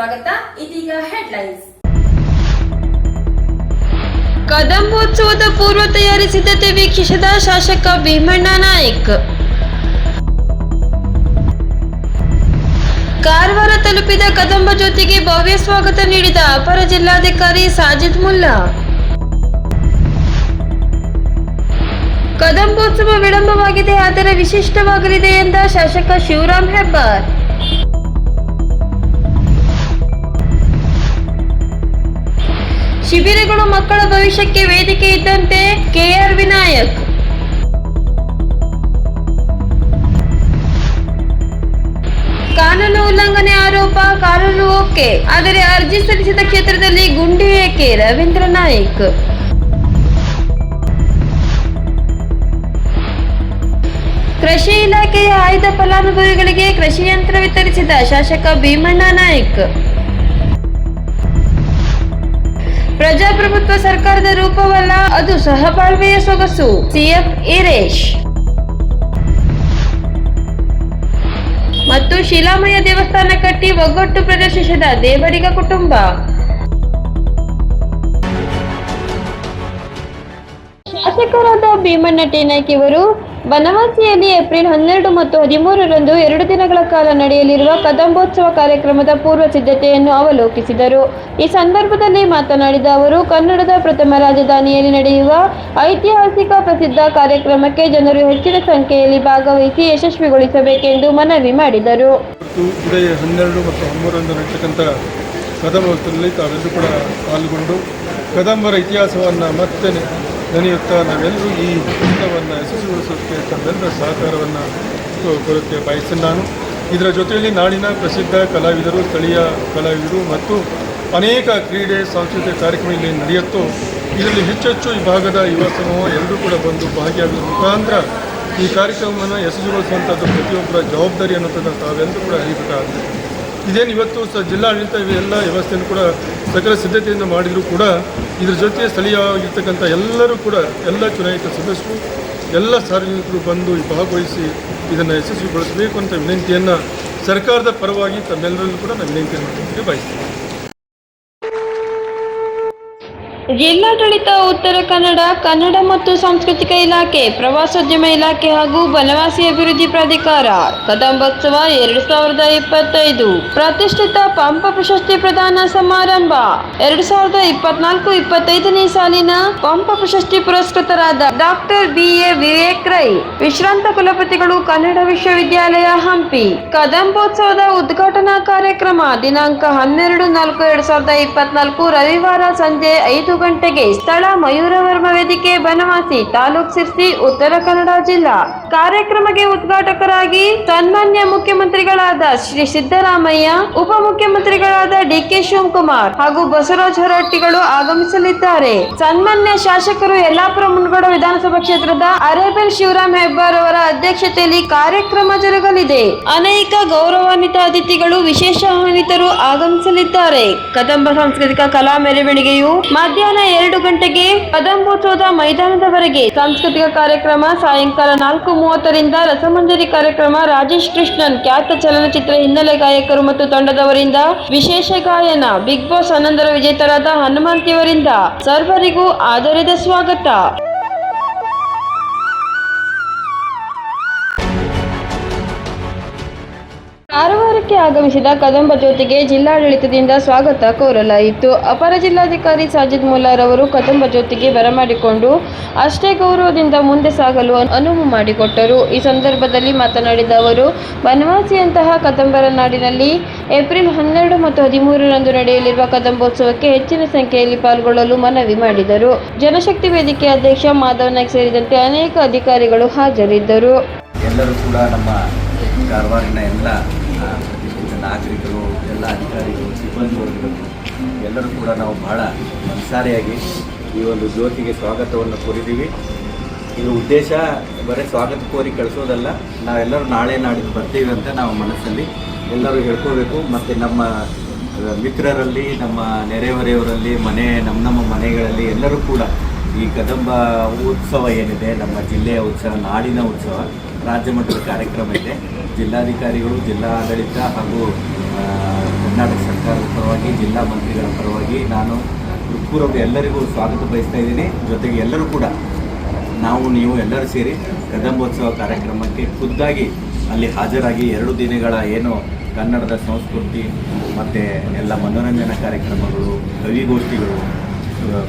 ಸ್ವಾಗತ. ಇದೀಗ ಹೆಡ್ಲೈನ್ಸ್ ಕದಂಬೋತ್ಸವದ ಪೂರ್ವ ತಯಾರಿ ಸಿದ್ಧತೆ ವೀಕ್ಷಿಸಿದ ಶಾಸಕ ಭೀಮಣ್ಣ ನಾಯಕ್. ಕಾರವಾರ ತಲುಪಿದ ಕದಂಬ ಜ್ಯೋತಿಗೆ ಭವ್ಯ ಸ್ವಾಗತ ನೀಡಿದ ಅಪರ ಜಿಲ್ಲಾಧಿಕಾರಿ ಸಾಜಿದ್ ಮುಲ್ಲಾ. ಕದಂಬೋತ್ಸವ ವಿಳಂಬವಾಗಿದೆ, ಆದರೆ ವಿಶಿಷ್ಟವಾಗಲಿದೆ ಎಂದ ಶಾಸಕ ಶಿವರಾಮ್ ಹೆಬ್ಬಾರ್. ಶಿಬಿರಗಳು ಮಕ್ಕಳ ಭವಿಷ್ಯಕ್ಕೆ ವೇದಿಕೆ ಇದ್ದಂತೆ ಕೆಆರ್ ವಿನಾಯಕ್. ಕಾನೂನು ಉಲ್ಲಂಘನೆ ಆರೋಪ, ಕಾನೂನು ಓಕೆ. ಆದರೆ ಅರ್ಜಿ ಸಲ್ಲಿಸಿದ ಕ್ಷೇತ್ರದಲ್ಲಿ ಗುಂಡಿ ಏಕೆ? ರವೀಂದ್ರ ನಾಯಕ್. ಕೃಷಿ ಇಲಾಖೆಯ ಆಯ್ದ ಫಲಾನುಭವಿಗಳಿಗೆ ಕೃಷಿ ಯಂತ್ರ ವಿತರಿಸಿದ ಶಾಸಕ ಭೀಮಣ್ಣ ನಾಯ್ಕ್. ಪ್ರಜಾಪ್ರಭುತ್ವ ಸರ್ಕಾರದ ರೂಪವಲ್ಲ, ಅದು ಸಹಬಾಳ್ವೆಯ ಸೊಗಸು. ಸಿಎಂ ಈರೇಶ್. ಮತ್ತು ಶಿಲಾಮಯ ದೇವಸ್ಥಾನ ಕಟ್ಟಿ ಒಗ್ಗಟ್ಟು ಪ್ರದರ್ಶಿಸಿದ ದೇವರಿಗ ಕುಟುಂಬ. ಶಾಸಕರಾದ ಭೀಮಣ್ಣ ಟೇನಾಯ್ಕಿ ಇವರು ಬನವಾಸಿಯಲ್ಲಿ ಏಪ್ರಿಲ್ ಹನ್ನೆರಡು ಮತ್ತು ಹದಿಮೂರರಂದು ಎರಡು ದಿನಗಳ ಕಾಲ ನಡೆಯಲಿರುವ ಕದಂಬೋತ್ಸವ ಕಾರ್ಯಕ್ರಮದ ಪೂರ್ವ ಸಿದ್ಧತೆಯನ್ನು ಅವಲೋಕಿಸಿದರು. ಈ ಸಂದರ್ಭದಲ್ಲಿ ಮಾತನಾಡಿದ ಅವರು, ಕನ್ನಡದ ಪ್ರಥಮ ರಾಜಧಾನಿಯಲ್ಲಿ ನಡೆಯುವ ಐತಿಹಾಸಿಕ ಪ್ರಸಿದ್ಧ ಕಾರ್ಯಕ್ರಮಕ್ಕೆ ಜನರು ಹೆಚ್ಚಿನ ಸಂಖ್ಯೆಯಲ್ಲಿ ಭಾಗವಹಿಸಿ ಯಶಸ್ವಿಗೊಳಿಸಬೇಕೆಂದು ಮನವಿ ಮಾಡಿದರು. ಹನ್ನೆರಡು ಮತ್ತು ಹದಿಮೂರರಂದು ಕದಂಬೋತ್ಸವದಲ್ಲಿ ತಾವೆಲ್ಲರೂ ಕೂಡ ಪಾಲ್ಗೊಂಡು ಕದಂಬರ ಇತಿಹಾಸವನ್ನು ಮತ್ತೆ ನೆನೆಯುತ್ತಾ ನಾವೆಲ್ಲರೂ ಈ ಚಿತ್ರವನ್ನು ಯಶಸ್ವಿಗೊಳಿಸೋದಕ್ಕೆ ತಮ್ಮೆಲ್ಲರ ಸಹಕಾರವನ್ನು ಕೊಡುತ್ತೆ ಬಯಸ್ತೇನೆ ನಾನು. ಇದರ ಜೊತೆಯಲ್ಲಿ ನಾಡಿನ ಪ್ರಸಿದ್ಧ ಕಲಾವಿದರು, ಸ್ಥಳೀಯ ಕಲಾವಿದರು ಮತ್ತು ಅನೇಕ ಕ್ರೀಡೆ, ಸಾಂಸ್ಕೃತಿಕ ಕಾರ್ಯಕ್ರಮ ಇಲ್ಲಿ ನಡೆಯುತ್ತೋ. ಇದರಲ್ಲಿ ಹೆಚ್ಚೆಚ್ಚು ಈ ಭಾಗದ ಯುವ ಸಮೂಹ ಎಲ್ಲರೂ ಕೂಡ ಬಂದು ಭಾಗಿಯಾಗುವ ಮುಖಾಂತರ ಈ ಕಾರ್ಯಕ್ರಮವನ್ನು ಯಶಸ್ವಿಗೊಳಿಸುವಂಥದ್ದು ಪ್ರತಿಯೊಬ್ಬರ ಜವಾಬ್ದಾರಿ ಅನ್ನೋದನ್ನು ತಾವೆಲ್ಲರೂ ಕೂಡ ಅರಿಬೇಕಾಗುತ್ತೆ ಇದೇನು ಇವತ್ತು ಸ ಜಿಲ್ಲಾಡಳಿತ ಎಲ್ಲ ವ್ಯವಸ್ಥೆಯನ್ನು ಕೂಡ ಸಕಲ ಸಿದ್ಧತೆಯಿಂದ ಮಾಡಿದರೂ ಕೂಡ ಇದ್ರ ಜೊತೆ ಸ್ಥಳೀಯವಾಗಿರ್ತಕ್ಕಂಥ ಎಲ್ಲರೂ ಕೂಡ ಎಲ್ಲ ಚುನಾಯಿತ ಸದಸ್ಯರು, ಎಲ್ಲ ಸಾರ್ವಜನಿಕರು ಬಂದು ಭಾಗವಹಿಸಿ ಇದನ್ನು ಯಶಸ್ವಿಗೊಳಿಸಬೇಕು ಅಂತ ವಿನಂತಿಯನ್ನು ಸರ್ಕಾರದ ಪರವಾಗಿ ತಮ್ಮೆಲ್ಲರಲ್ಲೂ ಕೂಡ ನಾನು ವಿನಂತಿಯನ್ನು ಬಯಸ್ತೀನಿ ಜಿಲ್ಲಾಡಳಿತ ಉತ್ತರ ಕನ್ನಡ ಕನ್ನಡ ಮತ್ತು ಸಾಂಸ್ಕೃತಿಕ ಇಲಾಖೆ, ಪ್ರವಾಸೋದ್ಯಮ ಇಲಾಖೆ ಹಾಗೂ ಬನವಾಸಿ ಅಭಿವೃದ್ಧಿ ಪ್ರಾಧಿಕಾರ, ಕದಂಬೋತ್ಸವ ಎರಡು ಸಾವಿರದ ಇಪ್ಪತ್ತೈದು, ಪ್ರತಿಷ್ಠಿತ ಪಂಪ ಪ್ರಶಸ್ತಿ ಪ್ರದಾನ ಸಮಾರಂಭ, ಎರಡು ಸಾವಿರದ ಇಪ್ಪತ್ನಾಲ್ಕು ಇಪ್ಪತ್ತೈದನೇ ಸಾಲಿನ ಪಂಪ ಪ್ರಶಸ್ತಿ ಪುರಸ್ಕೃತರಾದ doctor B A Vivek Rai, ವಿಶ್ರಾಂತ ಕುಲಪತಿಗಳು ಕನ್ನಡ ವಿಶ್ವವಿದ್ಯಾಲಯ ಹಂಪಿ. ಕದಂಬೋತ್ಸವದ ಉದ್ಘಾಟನಾ ಕಾರ್ಯಕ್ರಮ ದಿನಾಂಕ ಹನ್ನೆರಡು ನಾಲ್ಕು ಎರಡು ಸಾವಿರದ ಇಪ್ಪತ್ನಾಲ್ಕು ರವಿವಾರ ಸಂಜೆ ಐದು ಗಂಟೆಗೆ ಸ್ಥಳ ಮಯೂರವರ್ಮ ವೇದಿಕೆ ಬನವಾಸಿ ತಾಲೂಕ್ ಸಿರ್ಸಿ ಉತ್ತರ ಕನ್ನಡ ಜಿಲ್ಲಾ. ಕಾರ್ಯಕ್ರಮಕ್ಕೆ ಉದ್ಘಾಟಕರಾಗಿ ಸನ್ಮಾನ್ಯ ಮುಖ್ಯಮಂತ್ರಿಗಳಾದ ಶ್ರೀ ಸಿದ್ದರಾಮಯ್ಯ ಉಪಮುಖ್ಯಮಂತ್ರಿಗಳಾದ ಡಿಕೆ ಶಿವಕುಮಾರ್ ಹಾಗೂ ಬಸವರಾಜ್ ಹೊರಟ್ಟಿಗಳು ಆಗಮಿಸಲಿದ್ದಾರೆ. ಸನ್ಮಾನ್ಯ ಶಾಸಕರು ಯಲ್ಲಾಪುರ ಮುನಗೋಡ ವಿಧಾನಸಭಾ ಕ್ಷೇತ್ರದ ಅರೇಬಲ್ ಶಿವರಾಮ್ ಹೆಬ್ಬಾರ್ ಅವರ ಅಧ್ಯಕ್ಷತೆಯಲ್ಲಿ ಕಾರ್ಯಕ್ರಮ ಜರುಗಲಿದೆ. ಅನೇಕ ಗೌರವಾನ್ವಿತ ಅತಿಥಿಗಳು, ವಿಶೇಷ ಆಹ್ವಾನಿತರು ಆಗಮಿಸಲಿದ್ದಾರೆ. ಕದಂಬ ಸಾಂಸ್ಕೃತಿಕ ಕಲಾ ಮೆರವಣಿಗೆಯು ಮಧ್ಯಾಹ್ನ ಎರಡು ಗಂಟೆಗೆ ಕದಂಬೋತ್ಸವದ ಮೈದಾನದವರೆಗೆ ಸಾಂಸ್ಕೃತಿಕ ಕಾರ್ಯಕ್ರಮ ಸಾಯಂಕಾಲ ನಾಲ್ಕು ಮೂವತ್ತರಿಂದ ರಸಮಂಜರಿ ಕಾರ್ಯಕ್ರಮ ರಾಜೇಶ್ ಕೃಷ್ಣನ್ ಖ್ಯಾತ ಚಲನಚಿತ್ರ ಹಿನ್ನೆಲೆ ಗಾಯಕರು ಮತ್ತು ತಂಡದವರಿಂದ ವಿಶೇಷ ಗಾಯನ ಬಿಗ್ ಬಾಸ್ ಹನ್ನೊಂದರ ವಿಜೇತರಾದ ಹನುಮಂತಿಯವರಿಂದ ಸರ್ವರಿಗೂ ಆದರದ ಸ್ವಾಗತ. ಕಾರವಾರಕ್ಕೆ ಆಗಮಿಸಿದ ಕದಂಬ ಜ್ಯೋತಿಗೆ ಜಿಲ್ಲಾಡಳಿತದಿಂದ ಸ್ವಾಗತ ಕೋರಲಾಯಿತು. ಅಪರ ಜಿಲ್ಲಾಧಿಕಾರಿ ಸಾಜಿದ್ ಮುಲ್ಲಾರ್ ಅವರು ಕದಂಬ ಜ್ಯೋತಿಗೆ ಬರಮಾಡಿಕೊಂಡು ಅಷ್ಟೇ ಗೌರವದಿಂದ ಮುಂದೆ ಸಾಗಲು ಅನುವು ಮಾಡಿಕೊಟ್ಟರು. ಈ ಸಂದರ್ಭದಲ್ಲಿ ಮಾತನಾಡಿದ ಅವರು ಬನವಾಸಿಯಂತಹ ಕದಂಬರ ನಾಡಿನಲ್ಲಿ ಏಪ್ರಿಲ್ ಹನ್ನೆರಡು ಮತ್ತು ಹದಿಮೂರರಂದು ನಡೆಯಲಿರುವ ಕದಂಬೋತ್ಸವಕ್ಕೆ ಹೆಚ್ಚಿನ ಸಂಖ್ಯೆಯಲ್ಲಿ ಪಾಲ್ಗೊಳ್ಳಲು ಮನವಿ ಮಾಡಿದರು. ಜನಶಕ್ತಿ ವೇದಿಕೆ ಅಧ್ಯಕ್ಷ ಮಾಧವ್ ಸೇರಿದಂತೆ ಅನೇಕ ಅಧಿಕಾರಿಗಳು ಹಾಜರಿದ್ದರು. ಎಲ್ಲರೂ ಕೂಡ ನಮ್ಮ ಕಾರವಾರಿನ ಎಲ್ಲ ನಾಗರಿಕರು, ಎಲ್ಲ ಅಧಿಕಾರಿಗಳು ಸಿಬ್ಬಂದಿ ವರ್ಗಗಳು ಎಲ್ಲರೂ ಕೂಡ ನಾವು ಬಹಳ ಮನಸಾರೆಯಾಗಿ ಈ ಒಂದು ಜ್ಯೋತಿಗೆ ಸ್ವಾಗತವನ್ನು ಕೋರಿದ್ದೀವಿ. ಇದು ಉದ್ದೇಶ, ಬರೀ ಸ್ವಾಗತ ಕೋರಿ ಕಳಿಸೋದಲ್ಲ, ನಾವೆಲ್ಲರೂ ನಾಳೆ ನಾಡಿದ್ದು ಬರ್ತೀವಿ ಅಂತ ನಾವು ಮನಸ್ಸಲ್ಲಿ ಎಲ್ಲರೂ ಹೇಳ್ಕೋಬೇಕು. ಮತ್ತು ನಮ್ಮ ಮಿತ್ರರಲ್ಲಿ, ನಮ್ಮ ನೆರೆಹೊರೆಯವರಲ್ಲಿ, ಮನೆ, ನಮ್ಮ ನಮ್ಮ ಮನೆಗಳಲ್ಲಿ ಎಲ್ಲರೂ ಕೂಡ ಈ ಕದಂಬ ಉತ್ಸವ ಏನಿದೆ, ನಮ್ಮ ಜಿಲ್ಲೆಯ ಉತ್ಸವ, ನಾಡಿನ ಉತ್ಸವ ರಾಜ್ಯ ಮಟ್ಟದ ಕಾರ್ಯಕ್ರಮ ಇದೆ. ಜಿಲ್ಲಾಧಿಕಾರಿಗಳು ಜಿಲ್ಲಾ ಆಡಳಿತ ಹಾಗೂ ಕರ್ನಾಟಕ ಸರ್ಕಾರದ ಪರವಾಗಿ, ಜಿಲ್ಲಾ ಮಂತ್ರಿಗಳ ಪರವಾಗಿ ನಾನು ಹೃತ್ಪೂರ್ವಕ ಎಲ್ಲರಿಗೂ ಸ್ವಾಗತ ಬಯಸ್ತಾ ಇದ್ದೀನಿ. ಜೊತೆಗೆ ಎಲ್ಲರೂ ಕೂಡ ನಾವು, ನೀವು ಎಲ್ಲರೂ ಸೇರಿ ಕದಂಬೋತ್ಸವ ಕಾರ್ಯಕ್ರಮಕ್ಕೆ ಖುದ್ದಾಗಿ ಅಲ್ಲಿ ಹಾಜರಾಗಿ ಎರಡು ದಿನಗಳ ಏನು ಕನ್ನಡದ ಸಂಸ್ಕೃತಿ ಮತ್ತು ಎಲ್ಲ ಮನೋರಂಜನಾ ಕಾರ್ಯಕ್ರಮಗಳು, ಕವಿಗೋಷ್ಠಿಗಳು,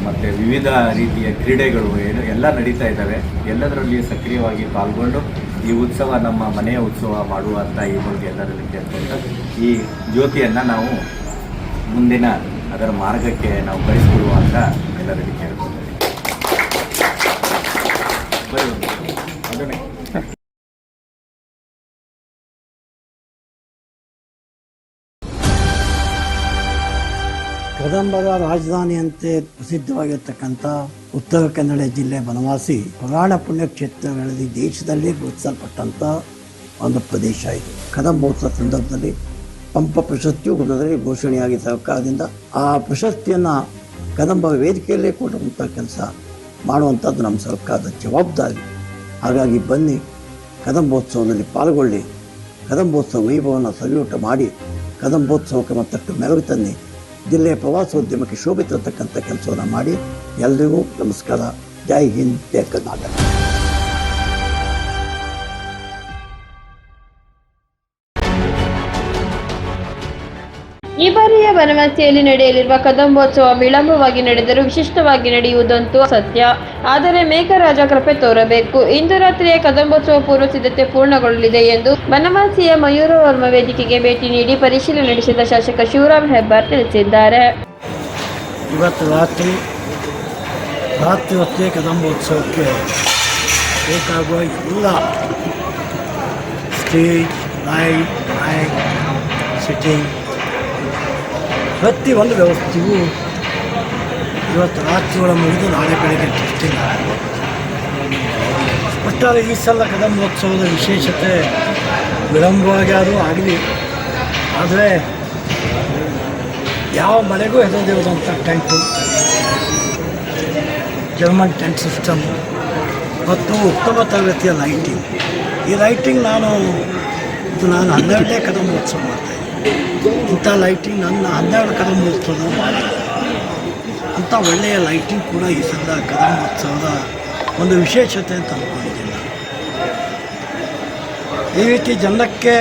ಮತ್ತು ವಿವಿಧ ರೀತಿಯ ಕ್ರೀಡೆಗಳು, ಏನು ಎಲ್ಲ ನಡೀತಾ ಇದ್ದಾವೆ. ಎಲ್ಲದರಲ್ಲಿ ಸಕ್ರಿಯವಾಗಿ ಪಾಲ್ಗೊಂಡು ಈ ಉತ್ಸವ ನಮ್ಮ ಮನೆಯ ಉತ್ಸವ ಮಾಡುವಂಥ ಈ ಬಗ್ಗೆ ಎಲ್ಲರಲ್ಲಿ ಕೇಳ್ಕೊಂಡು ಈ ಜ್ಯೋತಿಯನ್ನು ನಾವು ಮುಂದಿನ ಅದರ ಮಾರ್ಗಕ್ಕೆ ನಾವು ಕಳಿಸ್ಕೊಡುವ ಅಂತ ಎಲ್ಲರಲ್ಲಿ ಅದನ್ನೇ. ಕದಂಬರ ರಾಜಧಾನಿಯಂತೆ ಪ್ರಸಿದ್ಧವಾಗಿರ್ತಕ್ಕಂಥ ಉತ್ತರ ಕನ್ನಡ ಜಿಲ್ಲೆ ಬನವಾಸಿ ಪುರಾಣ ಪುಣ್ಯಕ್ಷೇತ್ರಗಳಲ್ಲಿ ದೇಶದಲ್ಲೇ ಗುರುತಿಸಲ್ಪಟ್ಟಂಥ ಒಂದು ಪ್ರದೇಶ ಇದು. ಕದಂಬೋತ್ಸವ ಸಂದರ್ಭದಲ್ಲಿ ಪಂಪ ಪ್ರಶಸ್ತಿಯು ಗುರುದಲ್ಲಿ ಘೋಷಣೆಯಾಗಿ ಸರ್ಕಾರದಿಂದ ಆ ಪ್ರಶಸ್ತಿಯನ್ನು ಕದಂಬ ವೇದಿಕೆಯಲ್ಲೇ ಕೊಡುವಂಥ ಕೆಲಸ ಮಾಡುವಂಥದ್ದು ನಮ್ಮ ಸರ್ಕಾರದ ಜವಾಬ್ದಾರಿ. ಹಾಗಾಗಿ ಬನ್ನಿ ಕದಂಬೋತ್ಸವದಲ್ಲಿ ಪಾಲ್ಗೊಳ್ಳಿ. ಕದಂಬೋತ್ಸವ ವೈಭವನ ಸವಿಯೂಟ ಮಾಡಿ ಕದಂಬೋತ್ಸವಕ್ಕೆ ಮತ್ತಷ್ಟು ಮೆರುಗು ತನ್ನಿ. ಜಿಲ್ಲೆಯ ಪ್ರವಾಸೋದ್ಯಮಕ್ಕೆ ಶೋಭೆ ತರತಕ್ಕಂಥ ಕೆಲಸವನ್ನು ಮಾಡಿ ಎಲ್ರಿಗೂ ನಮಸ್ಕಾರ. ಜೈ ಹಿಂದ್ ಜೈ ಕರ್ನಾಟಕ. ಈ ಬಾರಿಯ ಬನವಾಸಿಯಲ್ಲಿ ನಡೆಯಲಿರುವ ಕದಂಬೋತ್ಸವ ವಿಳಂಬವಾಗಿ ನಡೆದರೂ ವಿಶಿಷ್ಟವಾಗಿ ನಡೆಯುವುದಂತೂ ಸತ್ಯ. ಆದರೆ ಮೇಘರಾಜ ಕೃಪೆ ತೋರಬೇಕು. ಇಂದು ರಾತ್ರಿಯ ಕದಂಬೋತ್ಸವ ಪೂರ್ವ ಸಿದ್ಧತೆ ಪೂರ್ಣಗೊಳ್ಳಲಿದೆ ಎಂದು ಬನವಾಸಿಯ ಮಯೂರ ವರ್ಮ ವೇದಿಕೆಗೆ ಭೇಟಿ ನೀಡಿ ಪರಿಶೀಲನೆ ನಡೆಸಿದ ಶಾಸಕ ಶಿವರಾಮ್ ಹೆಬ್ಬಾರ್ ತಿಳಿಸಿದ್ದಾರೆ. ಇವತ್ತು ರಾತ್ರಿ ರಾತ್ರಿ ಹೊತ್ತೇ ಕದಂಬೋತ್ಸವಕ್ಕೆ ಬೇಕಾಗುವ ಎಲ್ಲ ಸ್ಟೇಜ್, ಲೈಟ್ ಪ್ರತಿಯೊಂದು ವ್ಯವಸ್ಥೆಯೂ ಇವತ್ತು ರಾತ್ರಿಗಳ ಮುಗಿದು ನಾಳೆ ಬೆಳಗ್ಗೆ ಟೆಸ್ಟಿಂಗ್ ಒಟ್ಟಾರೆ ಈ ಸಲ ಕದಂಬೋತ್ಸವದ ವಿಶೇಷತೆ ವಿಳಂಬವಾಗಿ ಆದರೂ ಆಗಲಿ. ಆದರೆ ಯಾವ ಮಳೆಗೂ ಹೆದರದಿರುವುದಂಥ ಟೆಂಟು ಜರ್ಮನ್ ಟೆಂಟ್ ಸಿಸ್ಟಮ್ ಮತ್ತು ಉತ್ತಮ ತರಗತಿಯ ಲೈಟಿಂಗ್ ಈ ಲೈಟಿಂಗ್ ನಾನು, ಇದು ನಾನು ಹನ್ನೆರಡನೇ ಕದಂಬೋತ್ಸವ ಮಾಡ್ತಾಯಿದ್ದೆ ಇಂಥ ಲೈಟಿಂಗ್ ನನ್ನ ಹನ್ನೆರಡು ಕದಂಬೋತ್ಸವದ ಮಾಡಿಲ್ಲ ಅಂಥ ಒಳ್ಳೆಯ ಲೈಟಿಂಗ್ ಕೂಡ ಈ ಸಲ ಕದಂಬೋತ್ಸವದ ಒಂದು ವಿಶೇಷತೆ ಅಂತ ಅಂದ್ಕೊಂಡಿದ್ದೀನಿ ಈ ರೀತಿ ಜನಕ್ಕೆ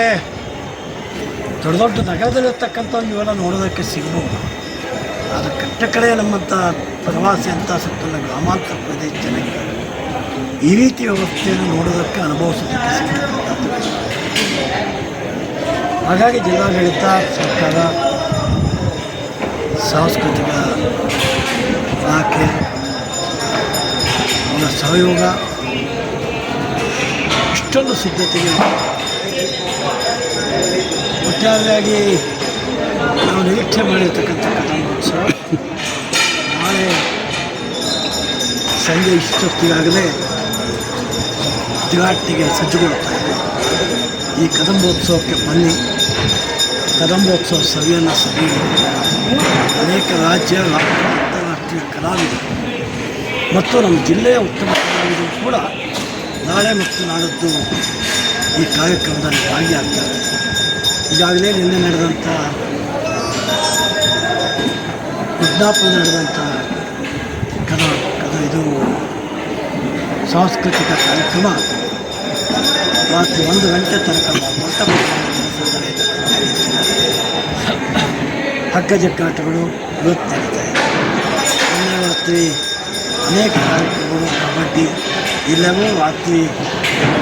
ದೊಡ್ಡ ದೊಡ್ಡ ನಗರದಲ್ಲಿರ್ತಕ್ಕಂಥ ಇವೆಲ್ಲ ನೋಡೋದಕ್ಕೆ ಸಿಗ್ಬೋದು. ಆದರೆ ಕಟ್ಟ ಕಡೆ ನಮ್ಮಂಥ ಪ್ರವಾಸಿ ಅಂತ ಸುತ್ತಲ ಗ್ರಾಮಾಂತರ ಪ್ರದೇಶ ಜನಕ್ಕೆ ಈ ರೀತಿ ವ್ಯವಸ್ಥೆಯನ್ನು ನೋಡೋದಕ್ಕೆ ಅನುಭವಿಸೋದಕ್ಕೆ ಸಿಗ್ತಕ್ಕಂಥದ್ದು ಹಾಗಾಗಿ ಜಿಲ್ಲಾಡಳಿತ ಸರ್ಕಾರ ಸಾಂಸ್ಕೃತಿಕ ಇಲಾಖೆ ಅವರ ಸಹಯೋಗ, ಇಷ್ಟೊಂದು ಸಿದ್ಧತೆಗೆ ಒಟ್ಟಾರೆಯಾಗಿ ನಾವು ನಿರೀಕ್ಷೆ ಮಾಡಿರ್ತಕ್ಕಂಥ ಕಥಾಮಹೋತ್ಸವ ನಾಳೆ ಸಂಜೆ ಇಷ್ಟೊತ್ತಿಗಾಗಲೇ ಉದ್ಘಾಟನೆಗೆ ಸಜ್ಜುಗೊಳ್ಳುತ್ತೆ ಈ ಕದಂಬೋತ್ಸವಕ್ಕೆ ಬನ್ನಿ. ಕದಂಬೋತ್ಸವ ಸವಿಯನ್ನು ಸಭೆ ಅನೇಕ ರಾಜ್ಯ ರಾಷ್ಟ್ರ ಅಂತಾರಾಷ್ಟ್ರೀಯ ಕಲಾವಿದರು ಮತ್ತು ನಮ್ಮ ಜಿಲ್ಲೆಯ ಉತ್ತಮ ಕಲಾವಿದರು ಕೂಡ ನಾಳೆ ಮತ್ತು ನಾಡದ್ದು ಈ ಕಾರ್ಯಕ್ರಮದಲ್ಲಿ ಭಾಗಿಯಾಗ್ತಾರೆ. ಈಗಾಗಲೇ ನಿನ್ನೆ ನಡೆದಂಥ ಗುಡ್ನಾಪುರ ನಡೆದಂಥ ಕದ ಕದ ಇದು ಸಾಂಸ್ಕೃತಿಕ ಕಾರ್ಯಕ್ರಮ ರಾತ್ರಿ ಒಂದು ಗಂಟೆ ತನಕ ಹಗ್ಗ ಜಗ್ಗಾಟಗಳು ಇವತ್ತು ನಡೀತಾರೆ ರಾತ್ರಿ ಅನೇಕ ಕಾರ್ಯಕ್ರಮಗಳು, ಕಬಡ್ಡಿ, ಇಲ್ಲವೂ ರಾತ್ರಿ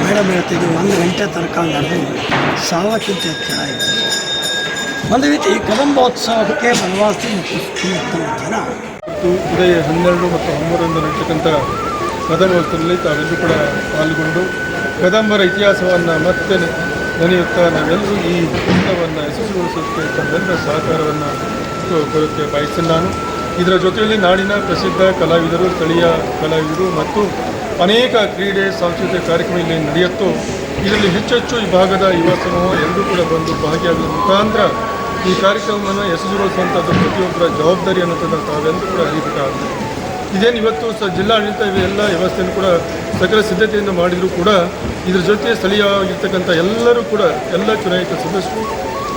ಮೇಡ ಬೆಳತಿದ್ದು ಒಂದು ಗಂಟೆ ತನಕ ನಡೆದು ಸಾವಕ್ಕಿಂತ ಹೆಚ್ಚಾಯಿತು ಒಂದು ರೀತಿ ಕದಂಬೋತ್ಸವಕ್ಕೆ ಬನವಾಸಿ ಮತ್ತು ಜನ. ಉದಯ ಹನ್ನೆರಡು ಮತ್ತು ಹನ್ನೊಂದರಂದು ನಡೀತಕ್ಕಂಥ ಕದಂಬೋತ್ಸವದಲ್ಲಿ ತಾವೆಲ್ಲರೂ ಕೂಡ ಪಾಲ್ಗೊಂಡು ಕದಂಬರ ಇತಿಹಾಸವನ್ನು ಮತ್ತೆ ನೆನೆಯುತ್ತಾ ನಾವೆಲ್ಲರೂ ಈ ಉತ್ಸವವನ್ನು ಯಶಸ್ವಿಗೊಳಿಸುತ್ತೆ ತಮ್ಮೆಲ್ಲರ ಸಹಕಾರವನ್ನು ಕೊಡುತ್ತೆ ಬಯಸ್ತೇನೆ ನಾನು. ಇದರ ಜೊತೆಯಲ್ಲಿ ನಾಡಿನ ಪ್ರಸಿದ್ಧ ಕಲಾವಿದರು, ಸ್ಥಳೀಯ ಕಲಾವಿದರು ಮತ್ತು ಅನೇಕ ಕ್ರೀಡೆ, ಸಾಂಸ್ಕೃತಿಕ ಕಾರ್ಯಕ್ರಮ ಇಲ್ಲಿ ನಡೆಯುತ್ತೋ, ಇದರಲ್ಲಿ ಹೆಚ್ಚೆಚ್ಚು ಈ ಭಾಗದ ಯುವ ಸಮೂಹ ಎಲ್ಲರೂ ಕೂಡ ಬಂದು ಭಾಗಿಯಾಗುವ ಮುಖಾಂತರ ಈ ಕಾರ್ಯಕ್ರಮವನ್ನು ಯಶಸ್ವಿಗೊಳಿಸುವಂಥದ್ದು ಪ್ರತಿಯೊಬ್ಬರ ಜವಾಬ್ದಾರಿ ಅನ್ನೋದನ್ನು ತಾವೆಲ್ಲರೂ ಕೂಡ ಅರಿಬೇಕಾಗುತ್ತೆ ಇದೇನು ಇವತ್ತು ಸ ಜಿಲ್ಲಾಡಳಿತ ಎಲ್ಲ ವ್ಯವಸ್ಥೆಯನ್ನು ಕೂಡ ಸಕಲ ಸಿದ್ಧತೆಯಿಂದ ಮಾಡಿದರೂ ಕೂಡ ಇದ್ರ ಜೊತೆ ಸ್ಥಳೀಯವಾಗಿರ್ತಕ್ಕಂಥ ಎಲ್ಲರೂ ಕೂಡ ಎಲ್ಲ ಚುನಾಯಿತ ಸದಸ್ಯರು,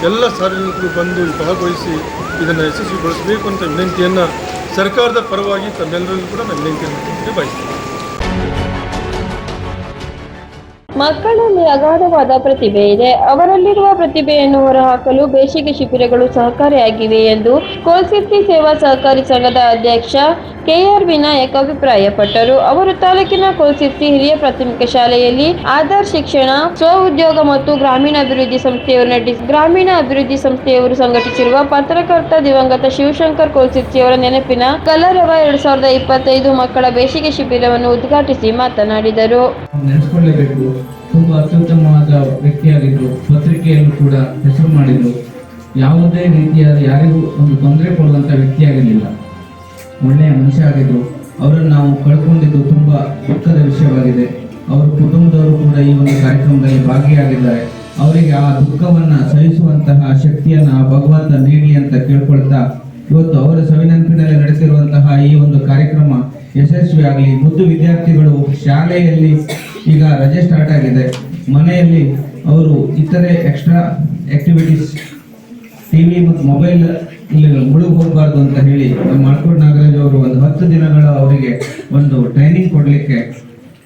ಎಲ್ಲ ಸಾರ್ವಜನಿಕರು ಬಂದು ಭಾಗವಹಿಸಿ ಇದನ್ನು ಯಶಸ್ವಿಗೊಳಿಸಬೇಕು ಅಂತ ವಿನಂತಿಯನ್ನು ಸರ್ಕಾರದ ಪರವಾಗಿ ತಮ್ಮೆಲ್ಲರಲ್ಲೂ ಕೂಡ ನಾನು ವಿನಂತಿಯನ್ನು ಬಯಸ್ತೇನೆ ಮಕ್ಕಳಲ್ಲಿ ಅಗಾಧವಾದ ಪ್ರತಿಭೆ ಇದೆ. ಅವರಲ್ಲಿರುವ ಪ್ರತಿಭೆಯನ್ನು ಹೊರಹಾಕಲು ಬೇಸಿಗೆ ಶಿಬಿರಗಳು ಸಹಕಾರಿಯಾಗಿವೆ ಎಂದು ಕೋಲ್ಸಿರ್ತಿ ಸೇವಾ ಸಹಕಾರಿ ಸಂಘದ ಅಧ್ಯಕ್ಷ ಕೆಆರ್ ವಿನಾಯಕ್ ಅಭಿಪ್ರಾಯಪಟ್ಟರು. ಅವರು ತಾಲೂಕಿನ ಕೋಲ್ಸಿರ್ತಿ ಹಿರಿಯ ಪ್ರಾಥಮಿಕ ಶಾಲೆಯಲ್ಲಿ ಆಧಾರ್ ಶಿಕ್ಷಣ, ಸ್ವ ಉದ್ಯೋಗ ಮತ್ತು ಗ್ರಾಮೀಣಾಭಿವೃದ್ಧಿ ಸಂಸ್ಥೆಯವರು ನಡೆಸಿ ಗ್ರಾಮೀಣ ಅಭಿವೃದ್ಧಿ ಸಂಸ್ಥೆಯವರು ಸಂಘಟಿಸಿರುವ ಪತ್ರಕರ್ತ ದಿವಂಗತ ಶಿವಶಂಕರ್ ಅವರ ನೆನಪಿನ ಕಲರವ ಎರಡ್ ಸಾವಿರದ ಇಪ್ಪತ್ತೈದು ಮಕ್ಕಳ ಬೇಸಿಗೆ ಶಿಬಿರವನ್ನು ಉದ್ಘಾಟಿಸಿ ಮಾತನಾಡಿದರು. ತುಂಬಾ ಅತ್ಯುತ್ತಮವಾದ ಪತ್ರಿಕೆಯನ್ನು ಕೂಡ ಹೆಸರು ಯಾವುದೇ ರೀತಿಯಾದ ಯಾರಿಗೂ ಒಂದು ತೊಂದರೆ ಕೊಡುವಂತ ವ್ಯಕ್ತಿಯಾಗಿರಲಿಲ್ಲ. ಒಳ್ಳೆಯ ಮನುಷ್ಯ ಆಗಿದ್ದು, ಅವರನ್ನು ನಾವು ಕಳ್ಕೊಂಡಿದ್ದು ತುಂಬ ದುಃಖದ ವಿಷಯವಾಗಿದೆ. ಅವರ ಕುಟುಂಬದವರು ಕೂಡ ಈ ಒಂದು ಕಾರ್ಯಕ್ರಮದಲ್ಲಿ ಭಾಗಿಯಾಗಿದ್ದಾರೆ. ಅವರಿಗೆ ಆ ದುಃಖವನ್ನು ಸಹಿಸುವಂತಹ ಶಕ್ತಿಯನ್ನು ಭಗವಂತ ನೀಡಿ ಅಂತ ಕೇಳ್ಕೊಳ್ತಾ, ಇವತ್ತು ಅವರ ಸವಿನೆನಪಿನಲ್ಲಿ ನಡೆಸಿರುವಂತಹ ಈ ಒಂದು ಕಾರ್ಯಕ್ರಮ ಯಶಸ್ವಿಯಾಗಲಿ ಮುದ್ದು ವಿದ್ಯಾರ್ಥಿಗಳು ಶಾಲೆಯಲ್ಲಿ ಈಗ ರಜೆ ಸ್ಟಾರ್ಟ್ ಆಗಿದೆ. ಮನೆಯಲ್ಲಿ ಅವರು ಇತರೆ ಎಕ್ಸ್ಟ್ರಾ ಆಕ್ಟಿವಿಟೀಸ್ ಟಿವಿ ಮತ್ತು ಮೊಬೈಲ್ ಇಲ್ಲಿ ಮುಳುಗು ಹೋಗಬಾರ್ದು ಅಂತ ಹೇಳಿ ನಮ್ಮ ಮಳ್ಕೋಡ್ ನಾಗರಾಜ್ ಅವರು ಒಂದು ಹತ್ತು ದಿನಗಳ ಅವರಿಗೆ ಒಂದು ಟ್ರೈನಿಂಗ್ ಕೊಡಲಿಕ್ಕೆ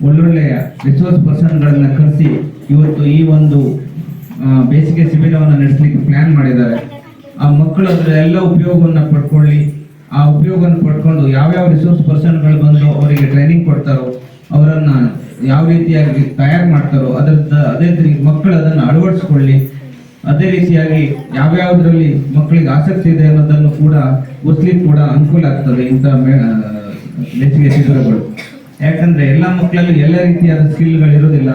ಒಳ್ಳೊಳ್ಳೆಯ ರಿಸೋರ್ಸ್ ಪರ್ಸನ್ಗಳನ್ನ ಕರೆಸಿ ಇವತ್ತು ಈ ಒಂದು ಬೇಸಿಗೆ ಶಿಬಿರವನ್ನು ನಡೆಸಲಿಕ್ಕೆ ಪ್ಲಾನ್ ಮಾಡಿದ್ದಾರೆ. ಆ ಮಕ್ಕಳು ಅದರ ಎಲ್ಲ ಉಪಯೋಗವನ್ನು ಪಡ್ಕೊಳ್ಳಿ. ಆ ಉಪಯೋಗವನ್ನು ಪಡ್ಕೊಂಡು ಯಾವ್ಯಾವ ರಿಸೋರ್ಸ್ ಪರ್ಸನ್ಗಳು ಬಂದು ಅವರಿಗೆ ಟ್ರೈನಿಂಗ್ ಕೊಡ್ತಾರೋ, ಅವರನ್ನು ಯಾವ ರೀತಿಯಾಗಿ ತಯಾರು ಮಾಡ್ತಾರೋ ಅದರ ಅದೇ ರೀತಿ ಮಕ್ಕಳು ಅದನ್ನು ಅಳವಡಿಸ್ಕೊಳ್ಳಿ. ಅದೇ ರೀತಿಯಾಗಿ ಯಾವ್ಯಾವುದರಲ್ಲಿ ಮಕ್ಕಳಿಗೆ ಆಸಕ್ತಿ ಇದೆ ಅನ್ನೋದನ್ನು ಕೂಡ ಓದ್ಲಿಕ್ಕೆ ಕೂಡ ಅನುಕೂಲ ಆಗ್ತದೆ ಇಂಥ ಮೆಚ್ಚುಗೆ ಶಿಬಿರಗಳು. ಯಾಕಂದ್ರೆ ಎಲ್ಲ ಮಕ್ಕಳಲ್ಲೂ ಎಲ್ಲ ರೀತಿಯಾದ ಸ್ಕಿಲ್ಗಳು ಇರೋದಿಲ್ಲ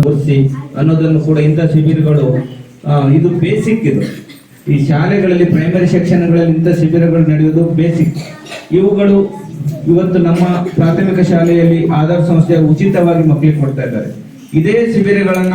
ಓದಿಸಿ ಅನ್ನೋದನ್ನು ಕೂಡ ಇಂಥ ಶಿಬಿರಗಳು ಇದು ಬೇಸಿಕ್ ಇದು. ಈ ಶಾಲೆಗಳಲ್ಲಿ ಪ್ರೈಮರಿ ಶಿಕ್ಷಣಗಳಲ್ಲಿ ಇಂಥ ಶಿಬಿರಗಳು ನಡೆಯುವುದು ಬೇಸಿಕ್ ಇವುಗಳು ಇವತ್ತು ನಮ್ಮ ಪ್ರಾಥಮಿಕ ಶಾಲೆಯಲ್ಲಿ ಆಧಾರ್ ಸಂಸ್ಥೆ ಉಚಿತವಾಗಿ ಮಕ್ಕಳಿಗೆ ಕೊಡ್ತಾ ಇದ್ದಾರೆ. ಇದೇ ಶಿಬಿರಗಳನ್ನ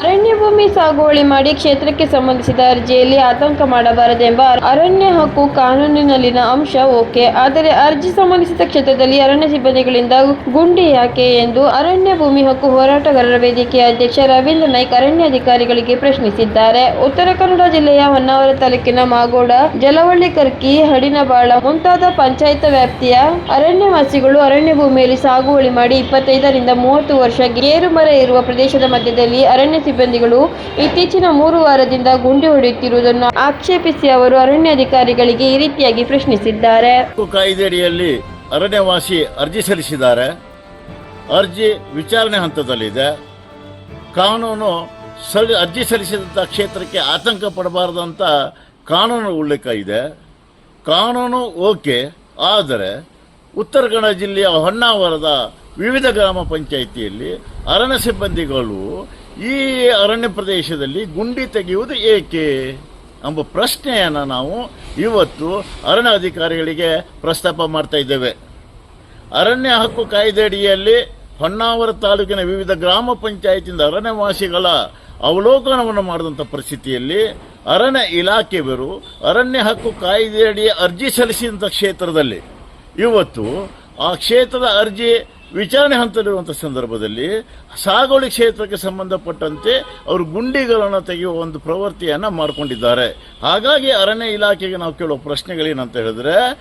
ಅರಣ್ಯ ಭೂಮಿ ಸಾಗುವಳಿ ಮಾಡಿ ಕ್ಷೇತ್ರಕ್ಕೆ ಸಂಬಂಧಿಸಿದ ಅರ್ಜಿಯಲ್ಲಿ ಆತಂಕ ಮಾಡಬಾರದೆಂಬ ಅರಣ್ಯ ಹಕ್ಕು ಕಾನೂನಿನಲ್ಲಿನ ಅಂಶ ಓಕೆ. ಆದರೆ ಅರ್ಜಿ ಸಂಬಂಧಿಸಿದ ಕ್ಷೇತ್ರದಲ್ಲಿ ಅರಣ್ಯ ಸಿಬ್ಬಂದಿಗಳಿಂದ ಗುಂಡಿ ಯಾಕೆ ಎಂದು ಅರಣ್ಯ ಭೂಮಿ ಹಕ್ಕು ಹೋರಾಟಗಾರರ ವೇದಿಕೆಯ ಅಧ್ಯಕ್ಷ ರವೀಂದ್ರ ನಾಯ್ಕ್ ಅರಣ್ಯಾಧಿಕಾರಿಗಳಿಗೆ ಪ್ರಶ್ನಿಸಿದ್ದಾರೆ. ಉತ್ತರ ಕನ್ನಡ ಜಿಲ್ಲೆಯ ಹೊನ್ನಾವರ ತಾಲೂಕಿನ ಮಾಗೋಡ, ಜಲವಳ್ಳಿ, ಕರ್ಕಿ ಹಡಿನಬಾಳ ಮುಂತಾದ ಪಂಚಾಯತ್ ವ್ಯಾಪ್ತಿಯ ಅರಣ್ಯವಾಸಿಗಳು ಅರಣ್ಯ ಭೂಮಿಯಲ್ಲಿ ಸಾಗುವಳಿ ಮಾಡಿ ಇಪ್ಪತ್ತೈದರಿಂದ ಮೂವತ್ತು ವರ್ಷ ಗೇರು ಮರ ಇರುವ ಪ್ರದೇಶದ ಮಧ್ಯದಲ್ಲಿ ಅರಣ್ಯ ಸಿಬ್ಬಂದಿಗಳು ಇತ್ತೀಚಿನ ಮೂರು ವಾರದಿಂದ ಗುಂಡಿ ಹೊಡೆಯುತ್ತಿರುವುದನ್ನು ಆಕ್ಷೇಪಿಸಿ ಅವರು ಅರಣ್ಯಾಧಿಕಾರಿಗಳಿಗೆ ಈ ರೀತಿಯಾಗಿ ಪ್ರಶ್ನಿಸಿದ್ದಾರೆ. ಕಾಯ್ದೆಯಡಿಯಲ್ಲಿ ಅರಣ್ಯವಾಸಿ ಅರ್ಜಿ ಸಲ್ಲಿಸಿದ್ದಾರೆ. ಅರ್ಜಿ ವಿಚಾರಣೆ ಹಂತದಲ್ಲಿದೆ. ಕಾನೂನು ಅರ್ಜಿ ಸಲ್ಲಿಸಿದಂಥ ಕ್ಷೇತ್ರಕ್ಕೆ ಆತಂಕ ಪಡಬಾರದಂತ ಕಾನೂನು ಉಲ್ಲೇಖ ಇದೆ. ಕಾನೂನು ಓಕೆ, ಆದರೆ ಉತ್ತರ ಕನ್ನಡ ಜಿಲ್ಲೆಯ ಹೊನ್ನಾವರದ ವಿವಿಧ ಗ್ರಾಮ ಪಂಚಾಯಿತಿಯಲ್ಲಿ ಅರಣ್ಯ ಸಿಬ್ಬಂದಿಗಳು ಈ ಅರಣ್ಯ ಪ್ರದೇಶದಲ್ಲಿ ಗುಂಡಿ ತೆಗೆಯುವುದು ಏಕೆ ಎಂಬ ಪ್ರಶ್ನೆಯನ್ನು ನಾವು ಇವತ್ತು ಅರಣ್ಯ ಅಧಿಕಾರಿಗಳಿಗೆ ಪ್ರಸ್ತಾಪ ಮಾಡ್ತಾ ಇದ್ದೇವೆ. ಅರಣ್ಯ ಹಕ್ಕು ಕಾಯ್ದೆಯಡಿಯಲ್ಲಿ ಹೊನ್ನಾವರ ತಾಲೂಕಿನ ವಿವಿಧ ಗ್ರಾಮ ಪಂಚಾಯತಿಯಿಂದ ಅರಣ್ಯವಾಸಿಗಳ ಅವಲೋಕನವನ್ನು ಮಾಡಿದಂಥ ಪರಿಸ್ಥಿತಿಯಲ್ಲಿ ಅರಣ್ಯ ಇಲಾಖೆಯವರು ಅರಣ್ಯ ಹಕ್ಕು ಕಾಯ್ದೆಯಡಿ ಅರ್ಜಿ ಸಲ್ಲಿಸಿದಂಥ ಕ್ಷೇತ್ರದಲ್ಲಿ ಇವತ್ತು ಆ ಕ್ಷೇತ್ರದ ಅರ್ಜಿ ವಿಚಾರಣೆ ಹಂತದಲ್ಲಿರುವಂಥ ಸಂದರ್ಭದಲ್ಲಿ ಸಾಗುವಳಿ ಕ್ಷೇತ್ರಕ್ಕೆ ಸಂಬಂಧಪಟ್ಟಂತೆ ಅವರು ಗುಂಡಿಗಳನ್ನು ತೆಗೆಯುವ ಒಂದು ಪ್ರವೃತ್ತಿಯನ್ನು ಮಾಡಿಕೊಂಡಿದ್ದಾರೆ. ಹಾಗಾಗಿ ಅರಣ್ಯ ಇಲಾಖೆಗೆ ನಾವು ಕೇಳುವ ಪ್ರಶ್ನೆಗಳೇನಂತ ಹೇಳಿದ್ರೆ,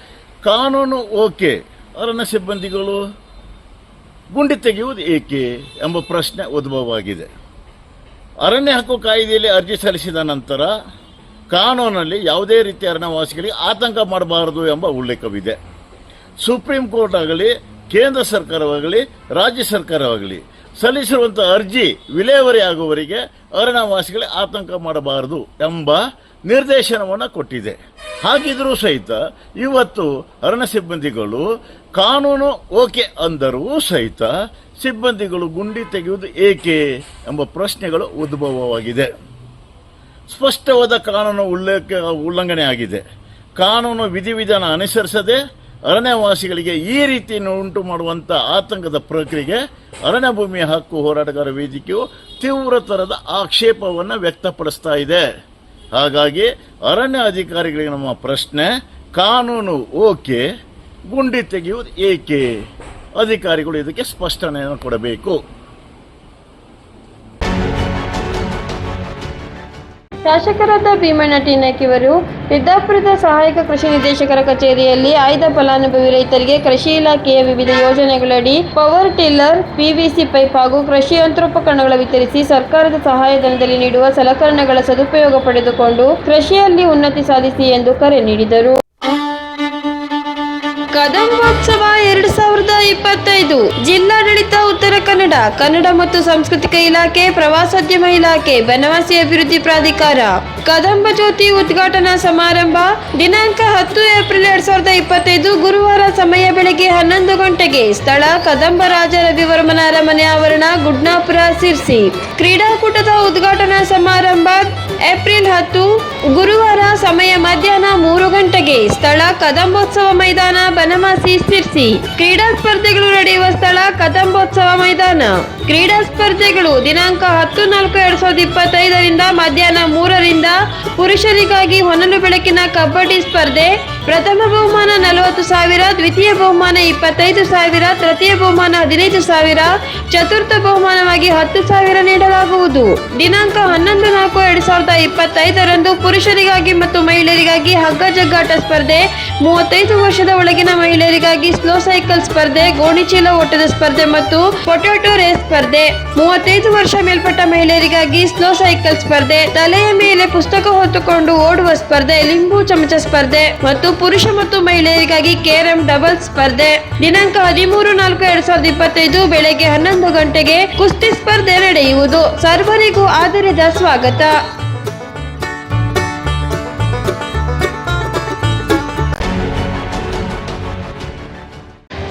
ಕಾನೂನು ಓಕೆ, ಅರಣ್ಯ ಸಿಬ್ಬಂದಿಗಳು ಗುಂಡಿ ತೆಗೆಯುವುದು ಏಕೆ ಎಂಬ ಪ್ರಶ್ನೆ ಉದ್ಭವವಾಗಿದೆ. ಅರಣ್ಯ ಹಕ್ಕು ಕಾಯ್ದೆಯಲ್ಲಿ ಅರ್ಜಿ ಸಲ್ಲಿಸಿದ ನಂತರ ಕಾನೂನಲ್ಲಿ ಯಾವುದೇ ರೀತಿಯ ಅರಣ್ಯವಾಸಿಗಳಿಗೆ ಆತಂಕ ಮಾಡಬಾರದು ಎಂಬ ಉಲ್ಲೇಖವಿದೆ. ಸುಪ್ರೀಂ ಕೋರ್ಟ್ ಆಗಲಿ ಕೇಂದ್ರ ಸರ್ಕಾರವಾಗಲಿ, ರಾಜ್ಯ ಸರ್ಕಾರವಾಗಲಿ ಸಲ್ಲಿಸಿರುವಂಥ ಅರ್ಜಿ ವಿಲೇವರಿ ಆಗುವವರಿಗೆ ಅರಣ್ಯವಾಸಿಗಳಿಗೆ ಆತಂಕ ಮಾಡಬಾರದು ಎಂಬ ನಿರ್ದೇಶನವನ್ನು ಕೊಟ್ಟಿದೆ. ಹಾಗಿದ್ರೂ ಸಹಿತ ಇವತ್ತು ಅರಣ್ಯ ಸಿಬ್ಬಂದಿಗಳು ಕಾನೂನು ಓಕೆ ಅಂದರೂ ಸಹಿತ ಸಿಬ್ಬಂದಿಗಳು ಗುಂಡಿ ತೆಗೆಯುವುದು ಏಕೆ ಎಂಬ ಪ್ರಶ್ನೆಗಳು ಉದ್ಭವವಾಗಿದೆ. ಸ್ಪಷ್ಟವಾದ ಕಾನೂನು ಉಲ್ಲೇಖ ಉಲ್ಲಂಘನೆ ಆಗಿದೆ. ಕಾನೂನು ವಿಧಿವಿಧಾನ ಅನುಸರಿಸದೆ ಅರಣ್ಯವಾಸಿಗಳಿಗೆ ಈ ರೀತಿ ಉಂಟು ಮಾಡುವಂಥ ಆತಂಕದ ಪ್ರಕ್ರಿಯೆಗೆ ಅರಣ್ಯ ಭೂಮಿಯ ಹಕ್ಕು ಹೋರಾಟಗಾರ ವೇದಿಕೆಯು ತೀವ್ರತರದ ಆಕ್ಷೇಪವನ್ನು ವ್ಯಕ್ತಪಡಿಸ್ತಾ ಇದೆ. ಹಾಗಾಗಿ ಅರಣ್ಯ ಅಧಿಕಾರಿಗಳಿಗೆ ನಮ್ಮ ಪ್ರಶ್ನೆ, ಕಾನೂನು ಓಕೆ, ಗುಂಡಿ ತೆಗೆಯುವುದು ಏಕೆ? ಅಧಿಕಾರಿಗಳು ಇದಕ್ಕೆ ಸ್ಪಷ್ಟನೆಯನ್ನು ಕೊಡಬೇಕು. ಶಾಸಕರಾದ ಭೀಮಣ್ಣ ಟಿನಕಿವರು ಸಿದ್ದಾಪುರದ ಸಹಾಯಕ ಕೃಷಿ ನಿರ್ದೇಶಕರ ಕಚೇರಿಯಲ್ಲಿ ಆಯ್ದ ಫಲಾನುಭವಿ ರೈತರಿಗೆ ಕೃಷಿ ಇಲಾಖೆಯ ವಿವಿಧ ಯೋಜನೆಗಳಡಿ ಪವರ್ ಟಿಲ್ಲರ್, ಪಿವಿಸಿ ಪೈಪ್ ಹಾಗೂ ಕೃಷಿ ಯಂತ್ರೋಪಕರಣಗಳ ವಿತರಿಸಿ ಸರ್ಕಾರದ ಸಹಾಯಧನದಲ್ಲಿ ನೀಡುವ ಸಲಕರಣೆಗಳ ಸದುಪಯೋಗ ಪಡೆದುಕೊಂಡು ಕೃಷಿಯಲ್ಲಿ ಉನ್ನತಿ ಸಾಧಿಸಿ ಎಂದು ಕರೆ ನೀಡಿದರು. ಸಾವಿರದ ಇಪ್ಪತ್ತೈದು. ಜಿಲ್ಲಾಡಳಿತ, ಉತ್ತರ ಕನ್ನಡ ಕನ್ನಡ ಮತ್ತು ಸಾಂಸ್ಕೃತಿಕ ಇಲಾಖೆ, ಪ್ರವಾಸೋದ್ಯಮ ಇಲಾಖೆ, ಬನವಾಸಿ ಅಭಿವೃದ್ಧಿ ಪ್ರಾಧಿಕಾರ. ಕದಂಬ ಜ್ಯೋತಿ ಉದ್ಘಾಟನಾ ಸಮಾರಂಭ, ದಿನಾಂಕ ಹತ್ತು ಏಪ್ರಿಲ್ ಎರಡ್ ಸಾವಿರದ ಇಪ್ಪತ್ತೈದು, ಗುರುವಾರ ಸಮಯ ಬೆಳಗ್ಗೆ ಹನ್ನೊಂದು ಗಂಟೆಗೆ. ಸ್ಥಳ ಕದಂಬ ರಾಜ ರವಿವರ್ಮನ ಅರಮನೆ ಆವರಣ, ಗುಡ್ನಾಪುರ, ಸಿರ್ಸಿ. ಕ್ರೀಡಾಕೂಟದ ಉದ್ಘಾಟನಾ ಸಮಾರಂಭ, ಏಪ್ರಿಲ್ ಹತ್ತು ಗುರುವಾರ ಸಮಯ ಮಧ್ಯಾಹ್ನ ಮೂರು ಗಂಟೆಗೆ ಸ್ಥಳ ಕದಂಬೋತ್ಸವ ಮೈದಾನ, ಬನಮಾಸಿ, ಸಿರ್ಸಿ. ಕ್ರೀಡಾ ಸ್ಪರ್ಧೆಗಳು ನಡೆಯುವ ಸ್ಥಳ ಕದಂಬೋತ್ಸವ ಮೈದಾನ. ಕ್ರೀಡಾ ಸ್ಪರ್ಧೆಗಳು ದಿನಾಂಕ ಹತ್ತು ನಾಲ್ಕು ಎರಡ್ ಸಾವಿರದ ಇಪ್ಪತ್ತೈದರಿಂದ ಮಧ್ಯಾಹ್ನ ಮೂರರಿಂದ ಪುರುಷರಿಗಾಗಿ ಹೊನಲು ಬೆಳಕಿನ ಕಬಡ್ಡಿ ಸ್ಪರ್ಧೆ, ಪ್ರಥಮ ಬಹುಮಾನ ನಲವತ್ತು ಸಾವಿರ, ದ್ವಿತೀಯ ಬಹುಮಾನ ಇಪ್ಪತ್ತೈದು ಸಾವಿರ, ತೃತೀಯ ಬಹುಮಾನ ಹದಿನೈದು ಸಾವಿರ, ಚತುರ್ಥ ಬಹುಮಾನವಾಗಿ ಹತ್ತು ಸಾವಿರ ನೀಡಲಾಗುವುದು. ದಿನಾಂಕ ಹನ್ನೊಂದು ನಾಲ್ಕು ಎರಡ್ ಸಾವಿರದ ಇಪ್ಪತ್ತೈದರಂದು ಪುರುಷರಿಗಾಗಿ ಮತ್ತು ಮಹಿಳೆಯರಿಗಾಗಿ ಹಗ್ಗ ಜಗ್ಗಾಟ ಸ್ಪರ್ಧೆ, ಮೂವತ್ತೈದು ವರ್ಷದ ಒಳಗಿನ ಮಹಿಳೆಯರಿಗಾಗಿ ಸ್ಲೋ ಸೈಕಲ್ ಸ್ಪರ್ಧೆ, ಗೋಣಿಚೀಲ ಓಟದ ಸ್ಪರ್ಧೆ ಮತ್ತು ಪೊಟ್ಯಾಟೋ ರೇಸ್ ಸ್ಪರ್ಧೆ. ಮೂವತ್ತೈದು ವರ್ಷ ಮೇಲ್ಪಟ್ಟ ಮಹಿಳೆಯರಿಗಾಗಿ ಸ್ಲೋ ಸೈಕಲ್ ಸ್ಪರ್ಧೆ. ತಲೆಯ ಮೇಲೆ ಪುಸ್ತಕ ಹೊತ್ತುಕೊಂಡು ಓಡುವ ಸ್ಪರ್ಧೆ, ಲಿಂಬು ಚಮಚ ಸ್ಪರ್ಧೆ ಮತ್ತು ಪುರುಷ ಮತ್ತು ಮಹಿಳೆಯರಿಗಾಗಿ ಕೇರಂ ಡಬಲ್ ಸ್ಪರ್ಧೆ. ದಿನಾಂಕ ಹದಿಮೂರು ನಾಲ್ಕು ಎರಡ್ ಸಾವಿರದ ಇಪ್ಪತ್ತೈದು ಬೆಳಗ್ಗೆ ಹನ್ನೊಂದು ಗಂಟೆಗೆ ಕುಸ್ತಿ ಸ್ಪರ್ಧೆ ನಡೆಯುವುದು. ಸರ್ವರಿಗೂ ಆದರದ ಸ್ವಾಗತ.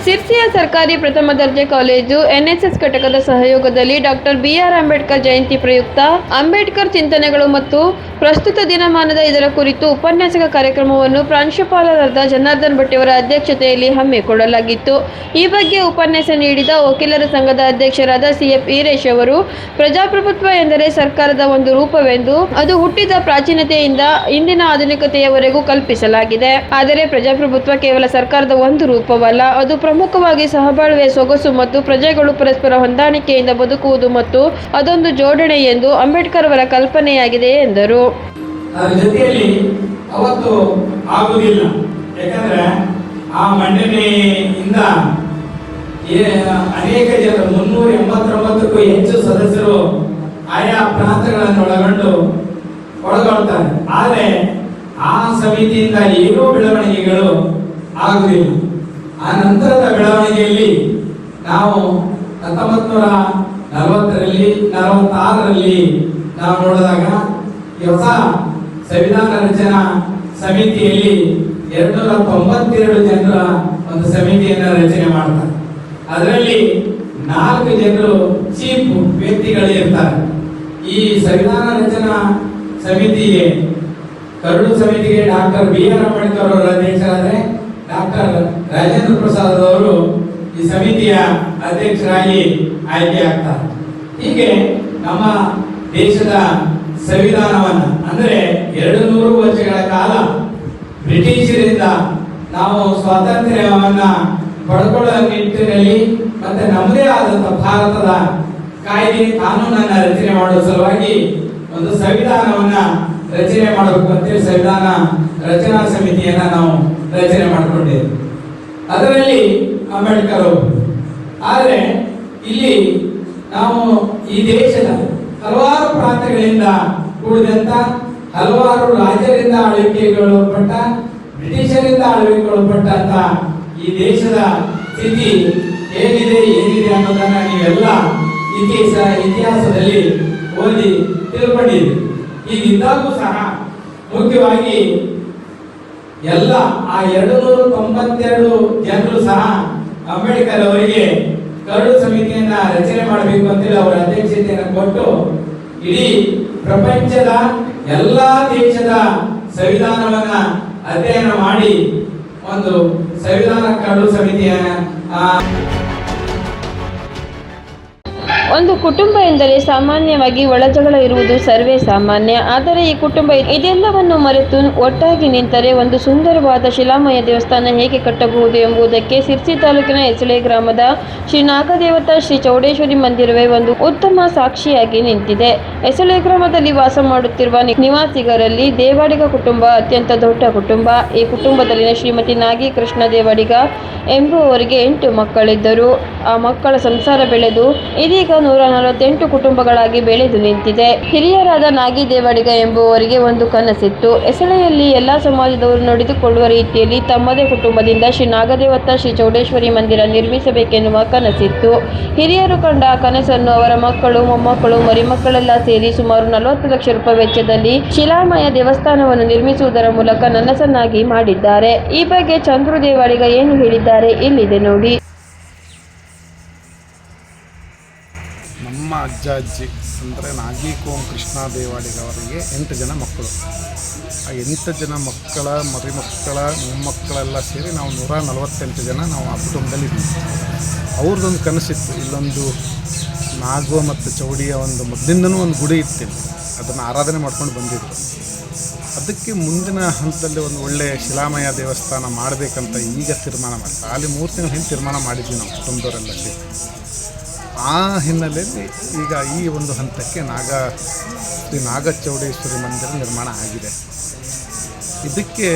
ಸಿರ್ಸಿಯ ಸರ್ಕಾರಿ ಪ್ರಥಮ ದರ್ಜೆ ಕಾಲೇಜು ಎನ್ಎಸ್ಎಸ್ ಘಟಕದ ಸಹಯೋಗದಲ್ಲಿ ಡಾಕ್ಟರ್ ಬಿಆರ್ ಅಂಬೇಡ್ಕರ್ ಜಯಂತಿ ಪ್ರಯುಕ್ತ. ಅಂಬೇಡ್ಕರ್ ಚಿಂತನೆಗಳು ಮತ್ತು ಪ್ರಸ್ತುತ ದಿನಮಾನದ ಇದರ ಕುರಿತು ಉಪನ್ಯಾಸಕ ಕಾರ್ಯಕ್ರಮವನ್ನು ಪ್ರಾಂಶುಪಾಲರಾದ ಜನಾರ್ದನ್ ಭಟ್ಟಿಯವರ ಅಧ್ಯಕ್ಷತೆಯಲ್ಲಿ ಹಮ್ಮಿಕೊಳ್ಳಲಾಗಿತ್ತು. ಈ ಬಗ್ಗೆ ಉಪನ್ಯಾಸ ನೀಡಿದ ವಕೀಲರ ಸಂಘದ ಅಧ್ಯಕ್ಷರಾದ ಸಿಎಫ್ ಈರೇಶ್ ಅವರು, ಪ್ರಜಾಪ್ರಭುತ್ವ ಎಂದರೆ ಸರ್ಕಾರದ ಒಂದು ರೂಪವೆಂದು ಅದು ಹುಟ್ಟಿದ ಪ್ರಾಚೀನತೆಯಿಂದ ಇಂದಿನ ಆಧುನಿಕತೆಯವರೆಗೂ ಕಲ್ಪಿಸಲಾಗಿದೆ. ಆದರೆ ಪ್ರಜಾಪ್ರಭುತ್ವ ಕೇವಲ ಸರ್ಕಾರದ ಒಂದು ರೂಪವಲ್ಲ, ಅದು ಪ್ರಮುಖವಾಗಿ ಸಹಬಾಳ್ವೆ ಸೊಗಸು ಮತ್ತು ಪ್ರಜೆಗಳು ಪರಸ್ಪರ ಹೊಂದಾಣಿಕೆಯಿಂದ ಬದುಕುವುದು ಮತ್ತು ಅದೊಂದು ಜೋಡಣೆ ಎಂದು ಅಂಬೇಡ್ಕರ್ ಅವರ ಕಲ್ಪನೆಯಾಗಿದೆ ಎಂದರು. ಅನೇಕ ಜನ, ಮುನ್ನೂರ ಎಂಬತ್ತೊಂಬತ್ತಕ್ಕೂ ಹೆಚ್ಚು ಸದಸ್ಯರು ಆಯಾ ಪ್ರಾಂತಗಳನ್ನು ಒಳಗೊಂಡು ಒಳಗೊಳ್ತಾರೆ. ಆದರೆ ಆ ಸಮಿತಿಯಿಂದ ಏನೂ ಬೆಳವಣಿಗೆಗಳು ಆಗುವುದಿಲ್ಲ ಆ ನಂತರದ ಬೆಳವಣಿಗೆಯಲ್ಲಿ ನಾವು ಹತ್ತೊಂಬತ್ತು ನೂರ ನಲವತ್ತರಲ್ಲಿ, ನಲವತ್ತಾರರಲ್ಲಿ ನಾವು ನೋಡಿದಾಗ ಹೊಸ ಸಂವಿಧಾನ ರಚನಾ ಸಮಿತಿಯಲ್ಲಿ ಎರಡು ನೂರ ತೊಂಬತ್ತೆರಡು ಜನರ ಒಂದು ಸಮಿತಿಯನ್ನು ರಚನೆ ಮಾಡ್ತಾರೆ. ಅದರಲ್ಲಿ ನಾಲ್ಕು ಜನರು ಚೀಫ್ ವ್ಯಕ್ತಿಗಳು ಇರ್ತಾರೆ. ಈ ಸಂವಿಧಾನ ರಚನಾ ಸಮಿತಿಗೆ ಕರಡು ಸಮಿತಿಗೆ ಡಾಕ್ಟರ್ ಬಿ ಆರ್ ಅಂಬೇಡ್ಕರ್ ಅವರು ಅಧ್ಯಕ್ಷರಾದ್ರೆ ಡಾಕ್ಟರ್ ರಾಜೇಂದ್ರ ಪ್ರಸಾದ್ ಅವರು ಈ ಸಮಿತಿಯ ಅಧ್ಯಕ್ಷರಾಗಿ ಆಯ್ಕೆ ಆಗ್ತಾರೆ. ಹೀಗೆ ನಮ್ಮ ದೇಶದ ಸಂವಿಧಾನವನ್ನು, ಅಂದರೆ ಎರಡು ನೂರು ವರ್ಷಗಳ ಕಾಲ ಬ್ರಿಟಿಷರಿಂದ ನಾವು ಸ್ವಾತಂತ್ರ್ಯವನ್ನು ಪಡ್ಕೊಳ್ಳೋ ನಿಟ್ಟಿನಲ್ಲಿ ಮತ್ತೆ ನಮ್ಮದೇ ಆದಂಥ ಭಾರತದ ಕಾಯ್ದೆ ಕಾನೂನನ್ನ ರಚನೆ ಮಾಡುವ ಸಲುವಾಗಿ ಒಂದು ಸಂವಿಧಾನವನ್ನ ರಚನೆ ಮಾಡಬೇಕು ಅಂತೇಳಿ ಸಂವಿಧಾನ ರಚನಾ ಸಮಿತಿಯನ್ನ ನಾವು ರಚನೆ ಮಾಡಿಕೊಂಡಿದ್ದೇವೆ ಅದರಲ್ಲಿ ಅಂಬೇಡ್ಕರ್ ಅವರು ಆದರೆ ಇಲ್ಲಿ ನಾವು ಈ ದೇಶದ ಹಲವಾರು ಪ್ರಾಂತ್ಯಗಳಿಂದ ಕೂಡಿದಂತ ಹಲವಾರು ರಾಜ್ಯರಿಂದ ಆಳ್ವಿಕೆಗೊಳಪಟ್ಟ, ಬ್ರಿಟಿಷರಿಂದ ಆಳ್ವಿಕೆಗೊಳಪಟ್ಟಂತ ಈ ದೇಶದ ಸ್ಥಿತಿ ಏನಿದೆ ಏನಿದೆ ಅನ್ನೋದನ್ನ ನೀವೆಲ್ಲ ಇತಿಹಾಸ ಇತಿಹಾಸದಲ್ಲಿ ಓದಿ ತಿಳ್ಕೊಂಡಿದ್ದೀರಿ. ಹೀಗಿದ್ದಾಗೂ ಸಹ ಮುಖ್ಯವಾಗಿ ಎಲ್ಲ ಆ ಎರಡು ನೂರ ತೊಂಬತ್ತೆರಡು ಜನರು ಸಹ ಅಂಬೇಡ್ಕರ್ ಅವರಿಗೆ ಕರಡು ಸಮಿತಿಯನ್ನ ರಚನೆ ಮಾಡಬೇಕು ಅಂತೇಳಿ ಅವರ ಅಧ್ಯಕ್ಷತೆಯನ್ನು ಕೊಟ್ಟು ಇಡೀ ಪ್ರಪಂಚದ ಎಲ್ಲ ದೇಶದ ಸಂವಿಧಾನವನ್ನ ಅಧ್ಯಯನ ಮಾಡಿ ಒಂದು ಸಂವಿಧಾನ ಕರಡು ಸಮಿತಿಯ ಒಂದು ಕುಟುಂಬ ಎಂದರೆ ಸಾಮಾನ್ಯವಾಗಿ ಒಳಜಗಳ ಇರುವುದು ಸರ್ವೇ ಸಾಮಾನ್ಯ. ಆದರೆ ಈ ಕುಟುಂಬ ಇದೆಲ್ಲವನ್ನು ಮರೆತು ಒಟ್ಟಾಗಿ ನಿಂತರೆ ಒಂದು ಸುಂದರವಾದ ಶಿಲಾಮಯ ದೇವಸ್ಥಾನ ಹೇಗೆ ಕಟ್ಟಬಹುದು ಎಂಬುದಕ್ಕೆ ಸಿರ್ಸಿ ತಾಲೂಕಿನ ಎಸಳೆ ಗ್ರಾಮದ ಶ್ರೀ ನಾಗದೇವತಾ ಶ್ರೀ ಚೌಡೇಶ್ವರಿ ಮಂದಿರವೇ ಒಂದು ಉತ್ತಮ ಸಾಕ್ಷಿಯಾಗಿ ನಿಂತಿದೆ. ಎಸಳೆ ಗ್ರಾಮದಲ್ಲಿ ವಾಸ ಮಾಡುತ್ತಿರುವ ನಿವಾಸಿಗರಲ್ಲಿ ದೇವಾಡಿಗ ಕುಟುಂಬ ಅತ್ಯಂತ ದೊಡ್ಡ ಕುಟುಂಬ. ಈ ಕುಟುಂಬದಲ್ಲಿನ ಶ್ರೀಮತಿ ನಾಗಿ ಕೃಷ್ಣ ದೇವಾಡಿಗ ಎಂಬುವವರಿಗೆ ಎಂಟು ಮಕ್ಕಳಿದ್ದರು. ಆ ಮಕ್ಕಳ ಸಂಸಾರ ಬೆಳೆದು ಇದೀಗ ನೂರ ನಲವತ್ತೆಂಟು ಕುಟುಂಬಗಳಾಗಿ ಬೆಳೆದು ನಿಂತಿದೆ. ಹಿರಿಯರಾದ ನಾಗಿ ದೇವಾಡಿಗ ಎಂಬುವವರಿಗೆ ಒಂದು ಕನಸಿತ್ತು. ಎಸಳೆಯಲ್ಲಿ ಎಲ್ಲಾ ಸಮಾಜದವರು ನಡೆದುಕೊಳ್ಳುವ ರೀತಿಯಲ್ಲಿ ತಮ್ಮದೇ ಕುಟುಂಬದಿಂದ ಶ್ರೀ ನಾಗದೇವತ್ತ ಶ್ರೀ ಚೌಡೇಶ್ವರಿ ಮಂದಿರ ನಿರ್ಮಿಸಬೇಕೆನ್ನುವ ಕನಸಿತ್ತು. ಹಿರಿಯರು ಕಂಡ ಕನಸನ್ನು ಅವರ ಮಕ್ಕಳು, ಮೊಮ್ಮಕ್ಕಳು, ಮರಿಮಕ್ಕಳೆಲ್ಲ ಸೇರಿ ಸುಮಾರು ನಲವತ್ತು ಲಕ್ಷ ರೂಪಾಯಿ ವೆಚ್ಚದಲ್ಲಿ ಶಿಲಾಮಯ ದೇವಸ್ಥಾನವನ್ನು ನಿರ್ಮಿಸುವುದರ ಮೂಲಕ ನನಸನ್ನಾಗಿ ಮಾಡಿದ್ದಾರೆ. ಈ ಬಗ್ಗೆ ಚಂದ್ರು ದೇವಾಡಿಗ ಏನು ಹೇಳಿದ್ದಾರೆ ಇಲ್ಲಿದೆ ನೋಡಿ. ಅಜ್ಜ, ಅಜ್ಜಿ ಅಂದರೆ ನಾಗೀಕೋಮ್ ಕೃಷ್ಣ ದೇವಾಡಿಗವರಿಗೆ ಎಂಟು ಜನ ಮಕ್ಕಳು. ಆ ಎಂಟು ಜನ ಮಕ್ಕಳ ಮರಿಮಕ್ಕಳ ಮೊಮ್ಮಕ್ಕಳೆಲ್ಲ ಸೇರಿ ನಾವು ನೂರ ನಲವತ್ತೆಂಟು ಜನ ನಾವು ಆ ಕುಟುಂಬದಲ್ಲಿ ಇದ್ದೀವಿ. ಅವ್ರದ್ದೊಂದು ಕನಸಿತ್ತು, ಇಲ್ಲೊಂದು ನಾಗೋ ಮತ್ತು ಚೌಡಿಯ ಒಂದು ಮೊದಲಿಂದನೂ ಒಂದು ಗುಡಿ ಇತ್ತು. ಅದನ್ನು ಆರಾಧನೆ ಮಾಡ್ಕೊಂಡು ಬಂದಿದ್ರು. ಅದಕ್ಕೆ ಮುಂದಿನ ಹಂತದಲ್ಲಿ ಒಂದು ಒಳ್ಳೆಯ ಶಿಲಾಮಯ ದೇವಸ್ಥಾನ ಮಾಡಬೇಕಂತ ಈಗ ತೀರ್ಮಾನ ಮಾಡ್ತಾರೆ ಅಲ್ಲಿ ಮೂರು ತಿಂಗಳ ಹಿಂದೆ ತೀರ್ಮಾನ ಮಾಡಿದ್ವಿ ನಾವು ಕುಟುಂಬದವರೆಲ್ಲ ಸೇರಿ. ಆ ಹಿನ್ನೆಲೆಯಲ್ಲಿ ಈಗ ಈ ಒಂದು ಹಂತಕ್ಕೆ ನಾಗ, ಶ್ರೀ ನಾಗಚೌಡೇಶ್ವರಿ ಮಂದಿರ ನಿರ್ಮಾಣ ಆಗಿದೆ. ಇದಕ್ಕೆ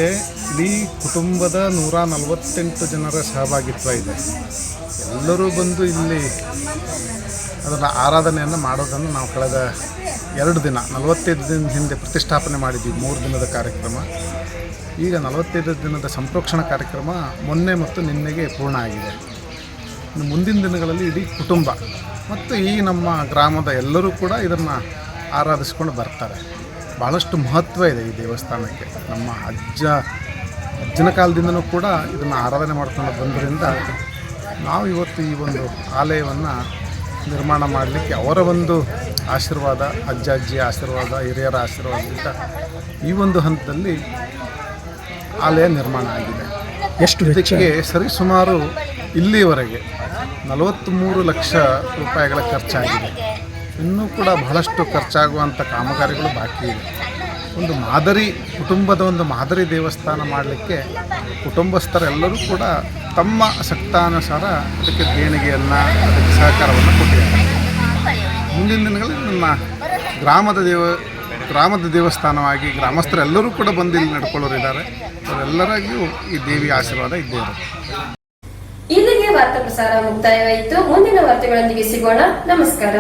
ಇಡೀ ಕುಟುಂಬದ ನೂರ ನಲವತ್ತೆಂಟು ಜನರ ಸಹಭಾಗಿತ್ವ ಇದೆ. ಎಲ್ಲರೂ ಬಂದು ಇಲ್ಲಿ ಅದರ ಆರಾಧನೆಯನ್ನು ಮಾಡೋದನ್ನು ನಾವು ಕಳೆದ ಎರಡು ದಿನ, ನಲವತ್ತೈದು ದಿನ ಹಿಂದೆ ಪ್ರತಿಷ್ಠಾಪನೆ ಮಾಡಿದ್ವಿ, ಮೂರು ದಿನದ ಕಾರ್ಯಕ್ರಮ. ಈಗ ನಲವತ್ತೈದು ದಿನದ ಸಂಪ್ರೋಕ್ಷಣ ಕಾರ್ಯಕ್ರಮ ಮೊನ್ನೆ ಮತ್ತು ನಿನ್ನೆಗೆ ಪೂರ್ಣ ಆಗಿದೆ. ಮುಂದಿನ ದಿನಗಳಲ್ಲಿ ಇಡೀ ಕುಟುಂಬ ಮತ್ತು ಈ ನಮ್ಮ ಗ್ರಾಮದ ಎಲ್ಲರೂ ಕೂಡ ಇದನ್ನು ಆರಾಧಿಸ್ಕೊಂಡು ಬರ್ತಾರೆ. ಭಾಳಷ್ಟು ಮಹತ್ವ ಇದೆ ಈ ದೇವಸ್ಥಾನಕ್ಕೆ. ನಮ್ಮ ಅಜ್ಜ, ಅಜ್ಜನ ಕಾಲದಿಂದನೂ ಕೂಡ ಇದನ್ನು ಆರಾಧನೆ ಮಾಡ್ಕೊಂಡು ಬಂದರಿಂದ ನಾವು ಇವತ್ತು ಈ ಒಂದು ಆಲಯವನ್ನು ನಿರ್ಮಾಣ ಮಾಡಲಿಕ್ಕೆ ಅವರ ಒಂದು ಆಶೀರ್ವಾದ, ಅಜ್ಜ, ಅಜ್ಜಿಯ ಆಶೀರ್ವಾದ, ಹಿರಿಯರ ಆಶೀರ್ವಾದದಿಂದ ಈ ಒಂದು ಹಂತದಲ್ಲಿ ಆಲಯ ನಿರ್ಮಾಣ ಆಗಿದೆ. ಎಷ್ಟು ಇದಕ್ಕೆ ಸರಿಸುಮಾರು ಇಲ್ಲಿಯವರೆಗೆ ನಲವತ್ತ್ಮೂರು ಲಕ್ಷ ರೂಪಾಯಿಗಳ ಖರ್ಚಾಗಿದೆ. ಇನ್ನೂ ಕೂಡ ಬಹಳಷ್ಟು ಖರ್ಚಾಗುವಂಥ ಕಾಮಗಾರಿಗಳು ಬಾಕಿ ಇದೆ. ಒಂದು ಮಾದರಿ, ಕುಟುಂಬದ ಒಂದು ಮಾದರಿ ದೇವಸ್ಥಾನ ಮಾಡಲಿಕ್ಕೆ ಕುಟುಂಬಸ್ಥರೆಲ್ಲರೂ ಕೂಡ ತಮ್ಮ ಶಕ್ತಾನುಸಾರ ಅದಕ್ಕೆ ದೇಣಿಗೆಯನ್ನು, ಅದಕ್ಕೆ ಸಹಕಾರವನ್ನು ಕೊಟ್ಟಿದ್ದಾರೆ. ಮುಂದಿನ ದಿನಗಳಲ್ಲಿ ನನ್ನ ಗ್ರಾಮದ ದೇವ ಗ್ರಾಮದ ದೇವಸ್ಥಾನವಾಗಿ ಗ್ರಾಮಸ್ಥರೆಲ್ಲರೂ ಕೂಡ ಬಂದು ಇಲ್ಲಿ ನಡ್ಕೊಳ್ಳೋರಿದ್ದಾರೆ. ಅವರೆಲ್ಲರಾಗಿಯೂ ಈ ದೇವಿಯ ಆಶೀರ್ವಾದ ಇದ್ದೇ ಇರುತ್ತೆ. ಇಲ್ಲಿಗೆ ವಾರ್ತಾ ಪ್ರಸಾರ ಮುಕ್ತಾಯವಾಯಿತು. ಮುಂದಿನ ವಾರ್ತೆಗಳೊಂದಿಗೆ ಸಿಗೋಣ. ನಮಸ್ಕಾರ.